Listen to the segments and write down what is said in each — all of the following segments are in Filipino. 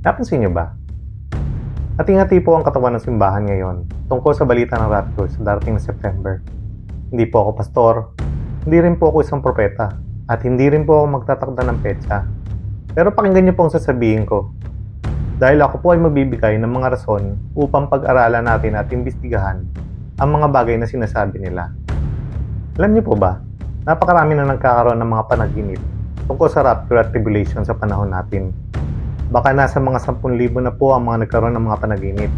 Napansin niyo ba? Hati-hati po ang katawan ng simbahan ngayon tungkol sa balita ng rapture sa darating na September. Hindi po ako pastor, hindi rin po ako isang propeta, at hindi rin po ako magtatakda ng petsa. Pero pakinggan niyo po ang sasabihin ko. Dahil ako po ay magbibigay ng mga rason upang pag-aralan natin at imbestigahan ang mga bagay na sinasabi nila. Alam niyo po ba, napakarami na nagkakaroon ng mga panaginip tungkol sa rapture at tribulation sa panahon natin. Baka nasa mga 10,000 na po ang mga nagkaroon ng mga panaginip.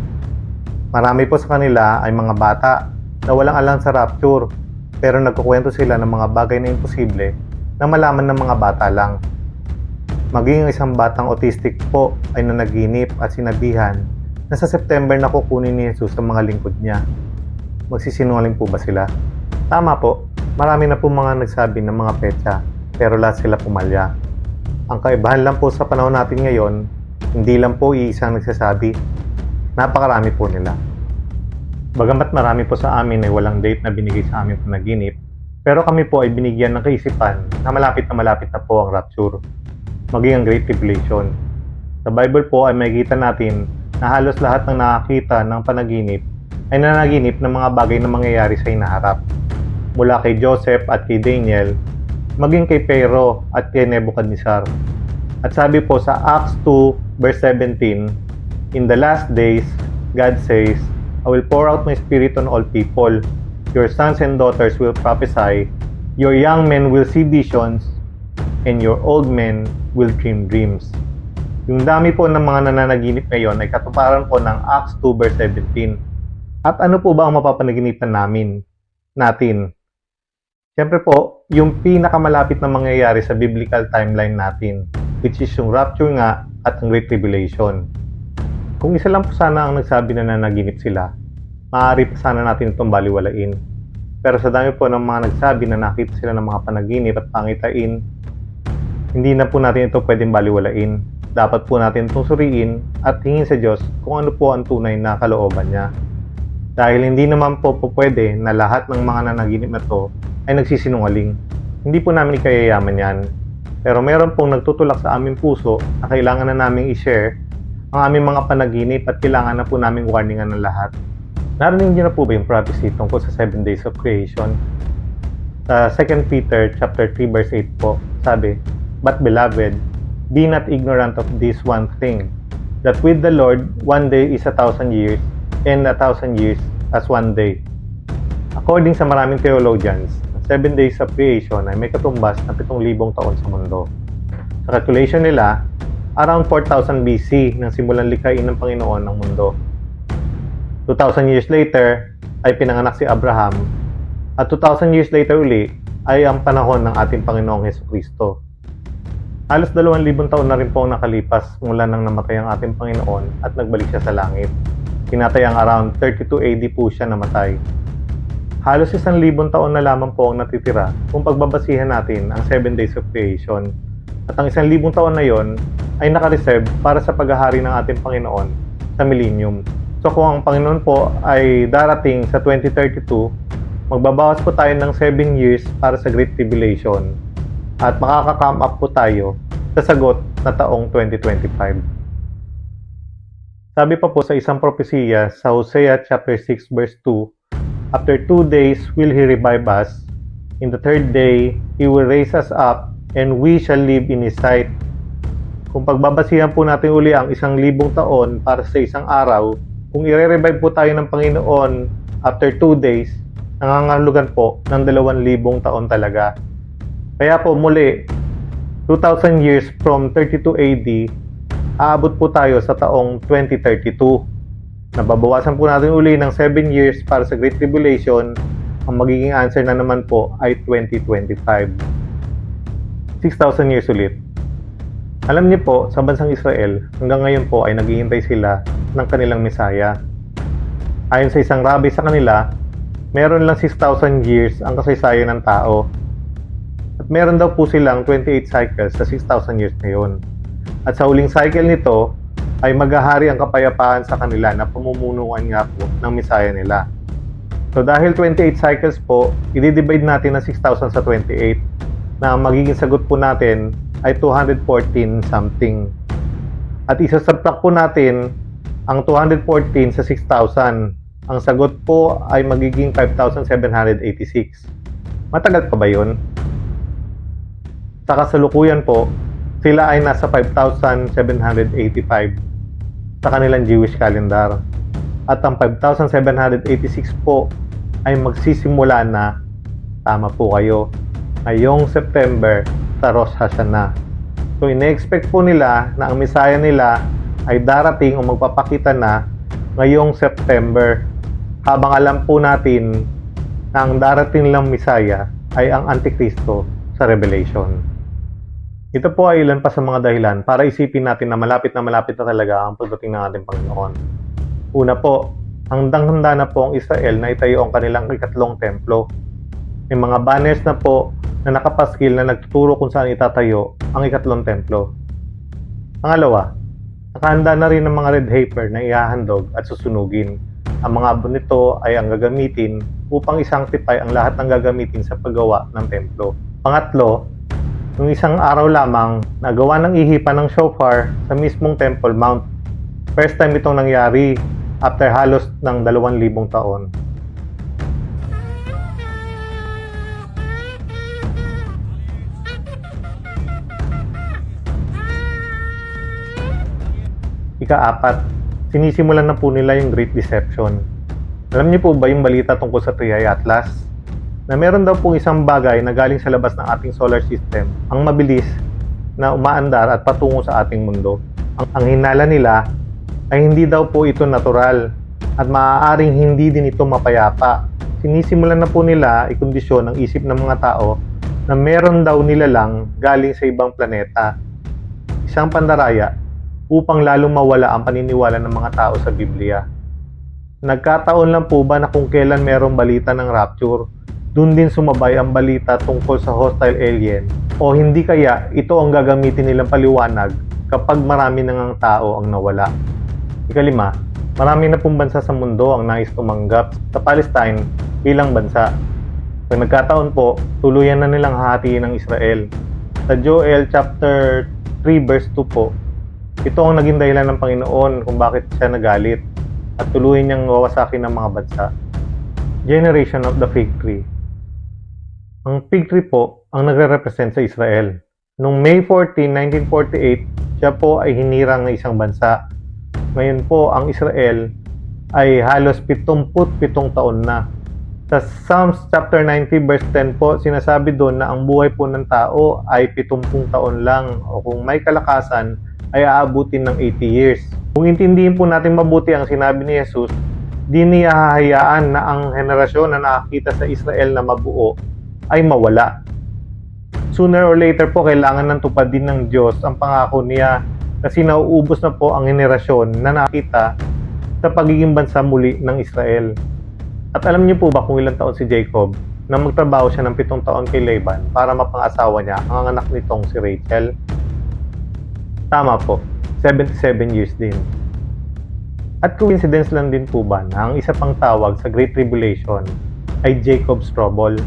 Marami po sa kanila ay mga bata na walang alam sa rapture pero nagkukwento sila ng mga bagay na imposible na malaman ng mga bata lang. Maging isang batang autistic po ay nanaginip at sinabihan na sa September na kukunin ni Jesus ang mga lingkod niya. Magsisinungaling po ba sila? Tama po, marami na po mga nagsabi ng mga petsa pero lahat sila pumalya. Ang kaibahan lang po sa panahon natin ngayon, hindi lang po iisang nagsasabi. Napakarami po nila. Bagamat marami po sa amin ay walang date na binigay sa amin panaginip, pero kami po ay binigyan ng kaisipan na malapit na malapit na po ang rapture, maging ang Great Tribulation. Sa Bible po ay makikita natin na halos lahat ng nakakita ng panaginip ay nanaginip ng mga bagay na mangyayari sa inaharap. Mula kay Joseph at kay Daniel, maging kay Pharaoh at kay Nebuchadnezzar. At sabi po sa Acts 2 verse 17, In the last days, God says, I will pour out my spirit on all people. Your sons and daughters will prophesy. Your young men will see visions. And your old men will dream dreams. Yung dami po ng mga nananaginip ngayon ay katuparan po ng Acts 2 verse 17. At ano po ba ang mapapanaginipan namin? Natin. Siyempre po, yung pinakamalapit na mangyayari sa biblical timeline natin, which is yung rapture nga at ang Great Tribulation. Kung isa lang po sana ang nagsabi na nanaginip sila, maaari pa sana natin itong baliwalain. Pero sa dami po ng mga nagsabi na nakita sila ng mga panaginip at pangitain, hindi na po natin ito pwedeng baliwalain. Dapat po natin itong suriin at tingin sa Diyos kung ano po ang tunay na kalooban niya. Dahil hindi naman po po pwede na lahat ng mga nanaginip na to ay nagsisinungaling. Hindi po namin ikayayaman yan. Pero meron pong nagtutulak sa aming puso na kailangan na naming i-share ang aming mga panaginip at kailangan na po naming warningan ng lahat. Narinig niyo na po ba yung prophecy tungkol sa 7 days of creation? Sa 2 Peter chapter 3 verse 8 po, sabi, But beloved, be not ignorant of this one thing, that with the Lord one day is a thousand years, and a thousand years as one day. According sa maraming theologians, 7 days of creation ay may katumbas na 7,000 taon sa mundo. Sa calculation nila, around 4,000 BC nang simulan likhain ng Panginoon ang mundo. 2,000 years later ay pinanganak si Abraham at 2,000 years later uli ay ang panahon ng ating Panginoong Heso Kristo. Halos 2,000 taon na rin po ang nakalipas mula nang namatay ang ating Panginoon at nagbalik siya sa langit. Tinatayang around 32 AD po siya namatay. Halos 1,000 taon na lamang po ang natitira kung pagbabasihan natin ang 7 days of creation. At ang 1,000 taon na yon ay nakareserve para sa paghahari ng ating Panginoon sa millennium. So kung ang Panginoon po ay darating sa 2032, magbabawas po tayo ng 7 years para sa Great Tribulation at makaka-come up po tayo sa sagot na taong 2025. Sabi pa po sa isang propesiya sa Hosea chapter 6 verse 2, After two days will He revive us. In the third day, He will raise us up and we shall live in His sight. Kung pagbabasihan po natin uli ang isang libong taon para sa isang araw, kung i-revive po tayo ng Panginoon after two days, nangangahulugan po ng dalawang libong taon talaga. Kaya po muli, 2,000 years from 32 AD, aabot po tayo sa taong 2032. Nababawasan po natin uli ng 7 years para sa Great Tribulation. Ang magiging answer na naman po ay 2025. 6,000 years ulit. Alam niyo po, sa bansang Israel, hanggang ngayon po ay naghihintay sila ng kanilang Mesaya. Ayon sa isang rabbi sa kanila, meron lang 6,000 years ang kasaysayan ng tao. At meron daw po silang 28 cycles sa 6,000 years na yun. At sa huling cycle nito, ay maghahari ang kapayapaan sa kanila na pamumunuan nga po ng Mesaya nila. So dahil 28 cycles po, i-divide natin ang 6,000 sa 28 na magiging sagot po natin ay 214 something. At isasubtract po natin ang 214 sa 6,000. Ang sagot po ay magiging 5,786. Matagal pa ba yun? Sa kasalukuyan po, sila ay nasa 5,785 sa kanilang Jewish calendar. At ang 5,786 po ay magsisimula na, tama po kayo, ngayong September sa Rosh Hashanah. So, ine-expect po nila na ang Messiah nila ay darating o magpapakita na ngayong September. Habang alam po natin na ang darating lang Messiah ay ang Antikristo sa Revelation. Ito po ay ilan pa sa mga dahilan para isipin natin na malapit na malapit na talaga ang pagdating ng ating Panginoon. Una po, handang-handa na po ang Israel na itayo ang kanilang ikatlong templo. May mga banners na po na nakapaskil na nagtuturo kung saan itatayo ang ikatlong templo. Pangalawa, nakahanda na rin ang mga red heifer na ihahandog at susunugin. Ang mga abon nito ay ang gagamitin upang isanctify ang lahat ng gagamitin sa paggawa ng templo. Pangatlo, nung isang araw lamang, nagawa ng ihipan ng shofar sa mismong Temple Mount. First time itong nangyari after halos ng 2,000 taon. Ika-apat, sinisimulan na po nila yung Great Deception. Alam niyo po ba yung balita tungkol sa Triay Atlas? Na meron daw pong isang bagay na galing sa labas ng ating solar system, ang mabilis na umaandar at patungo sa ating mundo. Ang, ang hinala nila ay hindi daw po ito natural at maaaring hindi din ito mapayapa. Sinisimulan na po nila ikondisyon ang isip ng mga tao na meron daw nila lang galing sa ibang planeta. Isang pandaraya upang lalong mawala ang paniniwala ng mga tao sa Biblia. Nagkataon lang po ba na kung kailan merong balita ng rapture, dun din sumabay ang balita tungkol sa hostile alien o hindi kaya ito ang gagamitin nilang paliwanag kapag marami nang ang tao ang nawala. Ikalima, marami na pong bansa sa mundo ang nais tumanggap sa Palestine bilang bansa. Pag nagkataon po, tuluyan na nilang hahatiin ng Israel. Sa Joel chapter 3 verse 2 po, ito ang naging dahilan ng Panginoon kung bakit siya nagalit at tuluyan niyang wawasakin ng mga bansa. Generation of the Fig Tree Ang fig tree po ang nagre-represent sa Israel. Noong May 14, 1948, siya po ay hinirang ng isang bansa. Ngayon po, ang Israel ay halos 77 taon na. Sa Psalms chapter 90 verse 10 po, sinasabi doon na ang buhay po ng tao ay 70 taon lang o kung may kalakasan ay aabutin ng 80 years. Kung intindihin po natin mabuti ang sinabi ni Jesus, di niya hahayaan na ang henerasyon na nakakita sa Israel na mabuo ay mawala. Sooner or later po, kailangan ng tupad din ng Diyos ang pangako niya kasi nauubos na po ang henerasyon na nakita sa pagiging bansa muli ng Israel. At alam niyo po ba kung ilang taon si Jacob na magtrabaho siya ng pitong taon kay Laban para mapang-asawa niya ang anak nitong si Rachel? Tama po, 77 years din. At coincidence lang din po ba na ang isa pang tawag sa Great Tribulation ay Jacob's Trouble.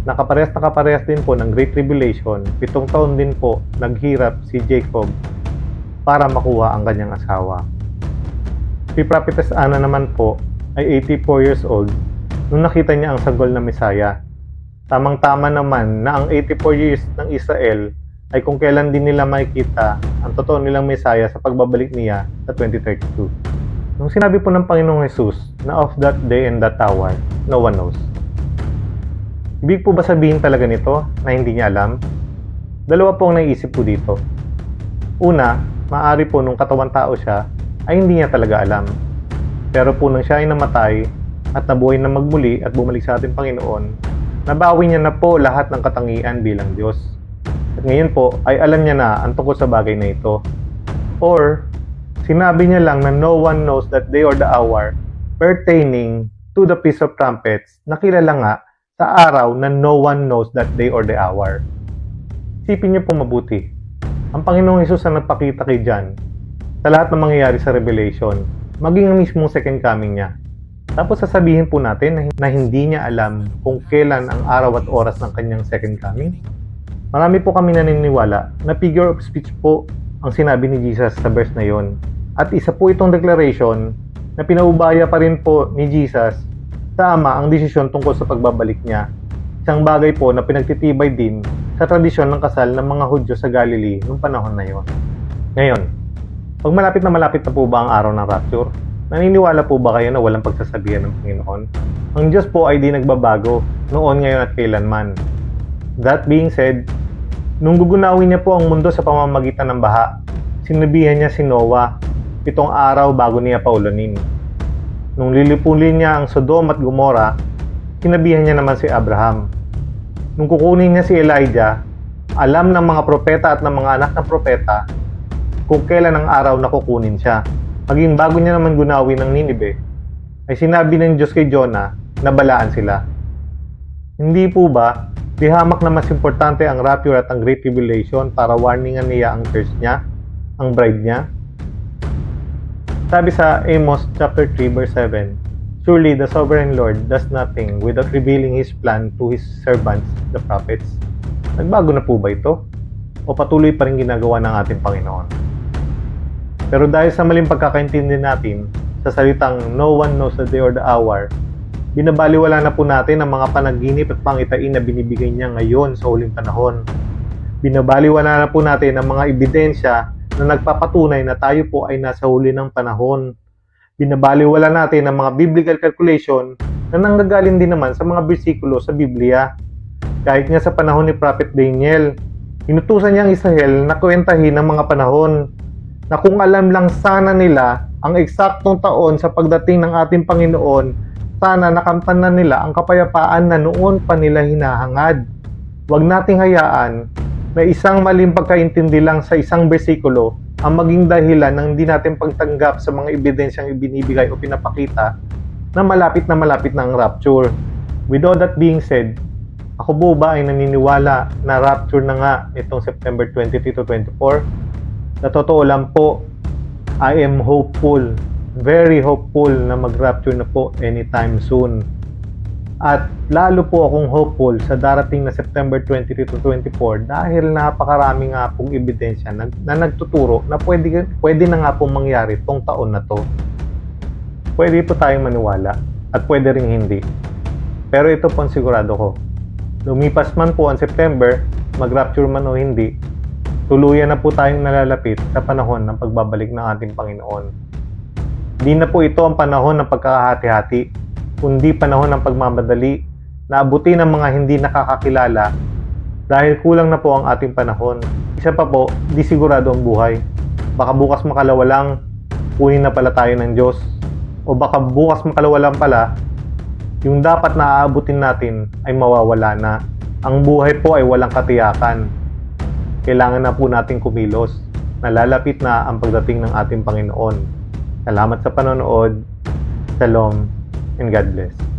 Nakaparehas na kaparehas din po ng Great Tribulation, pitong taon din po naghirap si Jacob para makuha ang kanyang asawa. Si Prophetess Anna naman po ay 84 years old nung nakita niya ang sanggol na Messiah. Tamang-tama naman na ang 84 years ng Israel ay kung kailan din nila makikita ang totoo nilang Messiah sa pagbabalik niya sa 2032. Nung sinabi po ng Panginoong Jesus na of that day and that hour, no one knows. Ibig po ba sabihin talaga nito na hindi niya alam? Dalawa po ang naisip po dito. Una, maaari po nung katawan tao siya ay hindi niya talaga alam. Pero po nung siya ay namatay at nabuhay na magmuli at bumalik sa ating Panginoon, nabawi niya na po lahat ng katangian bilang Diyos. At ngayon po ay alam niya na ang tungkol sa bagay na ito. Or, sinabi niya lang na no one knows that day or the hour pertaining to the Feast of Trumpets na kilala nga sa araw na no one knows that day or the hour. Isipin niyo po mabuti. Ang Panginoong Hesus ang nagpakita kay John sa lahat ng mangyayari sa Revelation, maging ang mismong second coming niya. Tapos sasabihin po natin na, hindi niya alam kung kailan ang araw at oras ng kanyang second coming. Marami po kami naniniwala na figure of speech po ang sinabi ni Jesus sa verse na yon. At isa po itong declaration na pinaubaya pa rin po ni Jesus sa Ama ang desisyon tungkol sa pagbabalik niya. Isang bagay po na pinagtitibay din sa tradisyon ng kasal ng mga Hudyo sa Galilee noong panahon na yon. Ngayon, pag malapit na malapit na po ba ang araw ng rapture, naniniwala po ba kayo na walang pagsasabihan ng Panginoon? Ang Diyos po ay di nagbabago noon, ngayon at kailanman. That being said, nung gugunawin niya po ang mundo sa pamamagitan ng baha, sinabihan niya si Noah pitong araw bago niya paulanin. Nung lilipulin niya ang Sodom at Gomora, sinabihan niya naman si Abraham. Nung kukunin niya si Elijah, alam ng mga propeta at ng mga anak ng propeta kung kailan ang araw na kukunin siya. Maging bago niya naman gunawin ng Ninibe, ay sinabi ng Diyos kay Jonah na balaan sila. Hindi po ba, di hamak na mas importante ang rapture at ang great tribulation para warningan niya ang church niya, ang bride niya? Sabi sa Amos chapter 3 verse 7, Surely the sovereign Lord does nothing without revealing His plan to His servants, the prophets. Nagbago na po ba ito? O patuloy pa rin ginagawa ng ating Panginoon? Pero dahil sa maling pagkakaintindi natin sa salitang no one knows the day or the hour, binabaliwala na po natin ang mga panaginip at pangitain na binibigay niya ngayon sa huling panahon. Binabaliwala na po natin ang mga ebidensya na nagpapatunay na tayo po ay nasa huli ng panahon. Binabaliwala natin ang mga biblical calculation na nanggagaling din naman sa mga bersikulo sa Biblia. Kahit nga sa panahon ni Prophet Daniel, inutusan niya ang Israel na kwentahin ang mga panahon na kung alam lang sana nila ang eksaktong taon sa pagdating ng ating Panginoon, sana nakamtan na nila ang kapayapaan na noon pa nila hinahangad. Huwag nating hayaan na isang maling pagkaintindi lang sa isang bersikulo ang maging dahilan ng hindi natin pagtanggap sa mga ebidensyang ibinibigay o pinapakita na malapit na malapit na ang rapture. With all that being said, ako po ba ay naniniwala na rapture na nga itong September 23 to 24? Sa totoo lang po, I am hopeful, very hopeful na mag-rapture na po anytime soon. At lalo po akong hopeful sa darating na September 23 to 24 dahil napakarami nga pong ebidensya na, na nagtuturo na pwede, pwede na nga pong mangyari tong taon na to. Pwede po tayong maniwala at pwede ring hindi. Pero ito po ang sigurado ko. Lumipas man po ang September, mag-rapture man o hindi, tuluyan na po tayong nalalapit sa panahon ng pagbabalik ng ating Panginoon. Di na po ito ang panahon ng pagkakahati-hati, kundi panahon ng pagmamadali na abutin ng mga hindi nakakakilala dahil kulang na po ang ating panahon. Isa pa po, di sigurado ang buhay. Baka bukas makalawa lang, kunin na pala tayo ng Diyos. O baka bukas makalawa lang pala, yung dapat na aabutin natin ay mawawala na. Ang buhay po ay walang katiyakan. Kailangan na po natin kumilos. Nalalapit na ang pagdating ng ating Panginoon. Salamat sa panonood. Shalom and God bless.